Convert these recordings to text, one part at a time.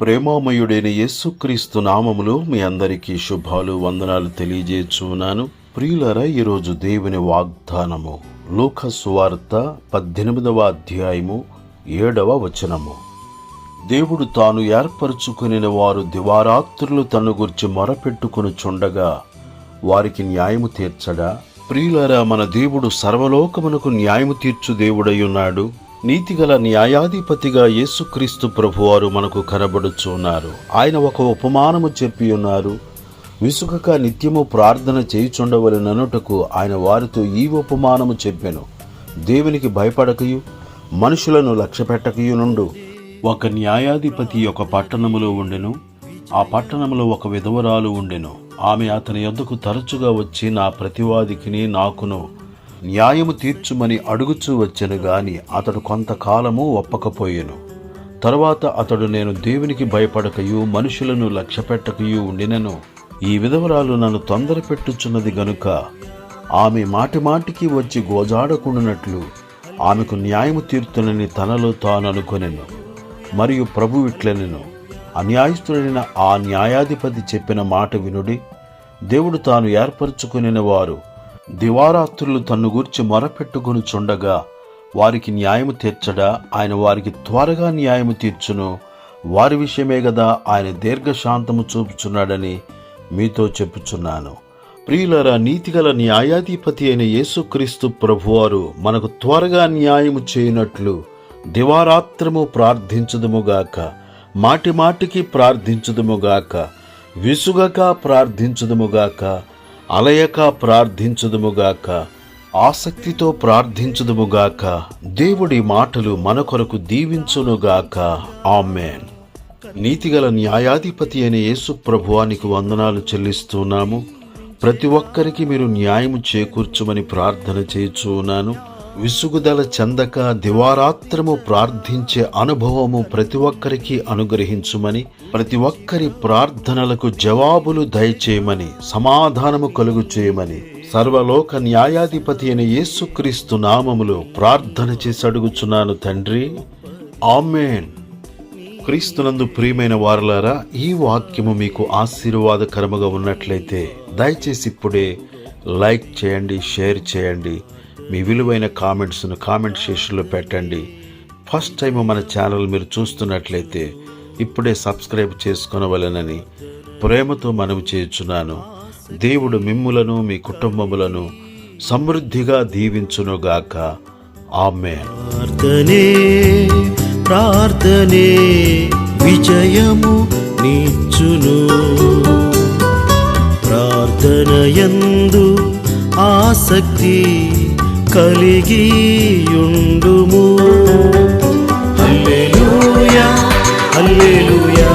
ప్రేమామయుడైన యేసుక్రీస్తు నామములో మీ అందరికీ శుభాలు వందనాలు తెలియజేస్తున్నాను ప్రియులరా ఈరోజు దేవుని వాగ్దానము లోక సువార్త పద్దెనిమిదవ అధ్యాయము ఏడవ వచనము. దేవుడు తాను ఏర్పరచుకుని వారు దివారాత్రులు తను గురించి మొరపెట్టుకుని చుండగా వారికి న్యాయము తీర్చడా? ప్రియులరా మన దేవుడు సర్వలోకమునకు న్యాయము తీర్చు దేవుడై ఉన్నాడు. నీతిగల న్యాయాధిపతిగా యేసుక్రీస్తు ప్రభువారు మనకు కనబడుచున్నారు. ఆయన ఒక ఉపమానము చెప్పి ఉన్నారు. విసుగక నిత్యము ప్రార్థన చేయుచుండవలననుటకు ఆయన వారితో ఈ ఉపమానము చెప్పాను. దేవునికి భయపడకయు మనుషులను లక్ష్యపెట్టకయు నుండు. ఒక న్యాయాధిపతి ఒక పట్టణములో ఉండెను. ఆ పట్టణంలో ఒక విధవరాలు ఉండెను. ఆమె అతని యొద్దకు తరచుగా వచ్చి నా ప్రతివాదికిని నాకును న్యాయము తీర్చుమని అడుగుచూ వచ్చెను గాని అతడు కొంతకాలము ఒప్పకపోయెను. తరువాత అతడు నేను దేవునికి భయపడకయు మనుషులను లక్ష్యపెట్టకయు ఉండినను. ఈ విధవరాలు నన్ను తొందర పెట్టుచున్నది గనుక ఆమె మాటి మాటికి వచ్చి గోజాడకుండునట్లు ఆమెకు న్యాయము తీర్తునని తనలో తాననుకొనెను. మరియు ప్రభు ఇట్లనెను అన్యాయస్తుడైన ఆ న్యాయాధిపతి చెప్పిన మాట వినుడి దేవుడు తాను ఏర్పరచుకుని వారు దివారాత్రులు తన్ను గూర్చి మొరపెట్టుకుని చుండగా వారికి న్యాయము తీర్చడా? ఆయన వారికి త్వరగా న్యాయము తీర్చును. వారి విషయమే గదా ఆయన దీర్ఘశాంతము చూపుచున్నాడని మీతో చెప్పుచున్నాను. ప్రియులరా నీతిగల న్యాయాధిపతి అయిన యేసుక్రీస్తు ప్రభువారు మనకు త్వరగా న్యాయము చేయనట్లు దివారాత్రము ప్రార్థించుదుముగాక మాటి మాటికి ప్రార్థించుదుముగాక విసుగక ప్రార్థించుదుముగాక అలయక ప్రార్థించుదుముగాక ఆసక్తితో ప్రార్థించుదుముగాక దేవుడి మాటలు మన కొరకు దీవించునుగాక. ఆమెన్. నీతిగల న్యాయాధిపతి అయిన యేసు ప్రభువానికి వందనాలు చెల్లిస్తున్నాము. ప్రతి ఒక్కరికి మీరు న్యాయం చేకూర్చమని ప్రార్థన చేయుచున్నాను విసుగుదల చెందక దివారాత్రము ప్రార్థించే అనుభవము ప్రతి ఒక్కరికి అనుగ్రహించుమని ప్రతి ఒక్కరి ప్రార్థనలకు జవాబులు దయచేయమని సమాధానము కలుగు చేయమని సర్వలోక న్యాయాధిపతి అయిన యేసుక్రీస్తు నామములో ప్రార్థన చేసి అడుగుచున్నాను తండ్రి. ఆమెన్. క్రీస్తునందు ప్రియమైన వారలారా ఈ వాక్యము మీకు ఆశీర్వాదకరముగా ఉన్నట్లయితే దయచేసి ఇప్పుడే లైక్ చేయండి షేర్ చేయండి. మీ విలువైన కామెంట్స్ను కామెంట్ సెషన్లో పెట్టండి. ఫస్ట్ టైం మన ఛానల్ మీరు చూస్తున్నట్లయితే ఇప్పుడే సబ్స్క్రైబ్ చేసుకొనవలెనని ప్రేమతో మనవి చేయుచున్నాను. దేవుడు మిమ్ములను మీ కుటుంబములను సమృద్ధిగా దీవించునుగాక. ఆమె ప్రార్థనే ప్రార్థనే విజయము నిచ్చును ప్రార్థనయందు ఆసక్తి కలిగియుండుము హల్లెలూయా హల్లెలూయా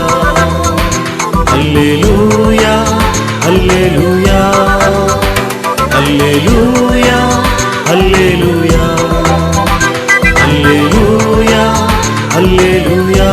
హల్లెలూయా హల్లెలూయా హల్లెలూయా హల్లెలూయా హల్లెలూయా హల్లెలూయా